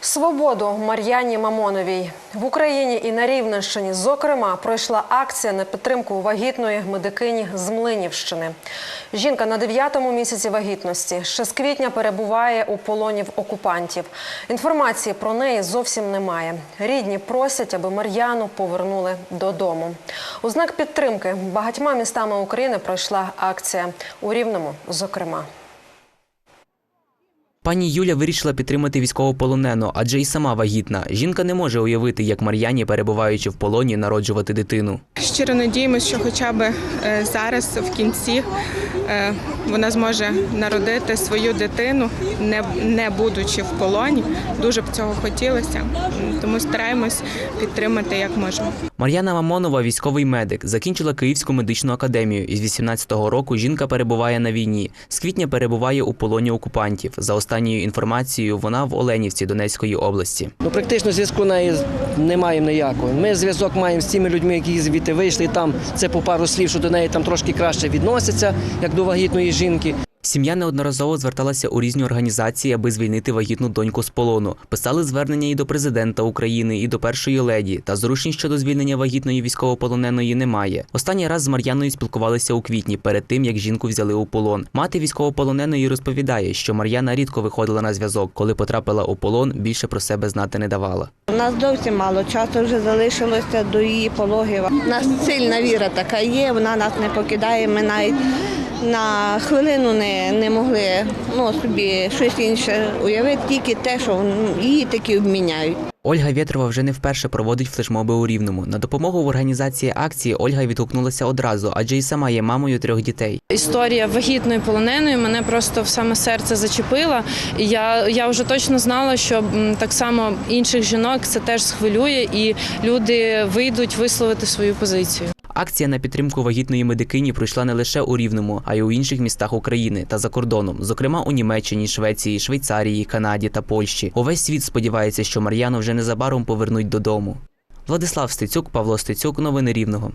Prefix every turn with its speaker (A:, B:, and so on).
A: Свободу Мар'яні Мамоновій в Україні і на Рівненщині, зокрема, пройшла акція на підтримку вагітної медикині з Млинівщини. Жінка на дев'ятому місяці вагітності ще з квітня перебуває у полоні в окупантів. Інформації про неї зовсім немає. Рідні просять, аби Мар'яну повернули додому. У знак підтримки багатьма містами України пройшла акція у Рівному, зокрема.
B: Пані Юля вирішила підтримати військовополонену, адже і сама вагітна. Жінка не може уявити, як Мар'яні, перебуваючи в полоні, народжувати дитину.
C: Щиро надіємося, що хоча б е, зараз, в кінці, е, вона зможе народити свою дитину, не, не будучи в полоні. Дуже б цього хотілося, тому стараємось підтримати як можемо.
B: Мар'яна Мамонова військовий медик, закінчила Київську медичну академію. Із 18-го року жінка перебуває на війні. З квітня перебуває у полоні окупантів. За останньою інформацією, вона в Оленівці Донецької області.
D: Ну, практично зв'язку неї не маємо ніякого. Ми зв'язок маємо з тими людьми, які звідти вийшли. Там це по пару слів, що до неї там трошки краще відносяться, як до вагітної жінки.
B: Сім'я неодноразово зверталася у різні організації, аби звільнити вагітну доньку з полону. Писали звернення і до президента України, і до першої леді. Та зрушень щодо звільнення вагітної військовополоненої немає. Останній раз з Мар'яною спілкувалися у квітні, перед тим як жінку взяли у полон. Мати військовополоненої розповідає, що Мар'яна рідко виходила на зв'язок. Коли потрапила у полон, більше про себе знати не давала.
E: У нас зовсім мало часу вже залишилося до її пологів. У нас сильна віра така є, вона нас не покидає. Ми навіть на хвилину не, не могли ну, собі щось інше уявити, тільки те, що її таки обміняють.
B: Ольга Вєтрова вже не вперше проводить флешмоби у Рівному. На допомогу в організації акції Ольга відгукнулася одразу, адже й сама є мамою трьох дітей.
F: Історія вагітної полоненої мене просто в саме серце зачепила. Я, я вже точно знала, що так само інших жінок це теж схвилює, і люди вийдуть висловити свою позицію.
B: Акція на підтримку вагітної медикині пройшла не лише у Рівному, а й у інших містах України та за кордоном, зокрема у Німеччині, Швеції, Швейцарії, Канаді та Польщі. Увесь світ сподівається, що Мар'яну вже незабаром повернуть додому. Владислав Стецюк, Павло Стецюк, новини Рівного.